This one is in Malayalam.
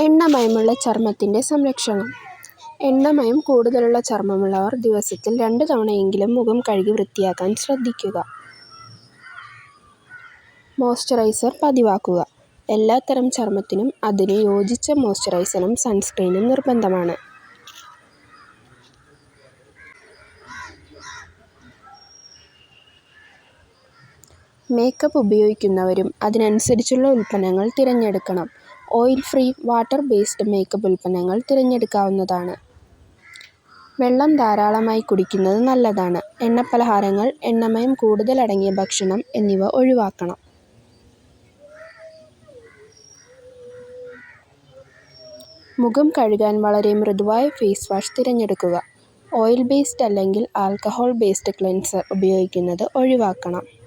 എണ്ണമയമുള്ള ചർമ്മത്തിന്റെ സംരക്ഷണം എണ്ണമയം കൂടുതലുള്ള ചർമ്മമുള്ളവർ ദിവസത്തിൽ രണ്ട് തവണയെങ്കിലും മുഖം കഴുകി വൃത്തിയാക്കാൻ ശ്രദ്ധിക്കുക. മോയ്സ്ചറൈസർ പതിവാക്കുക. എല്ലാത്തരം ചർമ്മത്തിനും അതിന് യോജിച്ച മോയ്സ്ചറൈസറും സൺസ്ക്രീനും നിർബന്ധമാണ്. മേക്കപ്പ് ഉപയോഗിക്കുന്നവരും അതിനനുസരിച്ചുള്ള ഉൽപ്പന്നങ്ങൾ തിരഞ്ഞെടുക്കണം. Oil free, water based makeup ഉൽപ്പന്നങ്ങൾ തിരഞ്ഞെടുക്കാവുന്നതാണ്. വെള്ളം ധാരാളമായി കുടിക്കുന്നത് നല്ലതാണ്. എണ്ണപ്പലഹാരങ്ങൾ, എണ്ണമയം കൂടുതലടങ്ങിയ ഭക്ഷണം എന്നിവ ഒഴിവാക്കണം. മുഖം കഴുകാൻ വളരെ മൃദുവായ ഫേസ് വാഷ് തിരഞ്ഞെടുക്കുക. ഓയിൽ ബേസ്ഡ് അല്ലെങ്കിൽ ആൽക്കഹോൾ ബേസ്ഡ് ക്ലെൻസർ ഉപയോഗിക്കുന്നത് ഒഴിവാക്കണം.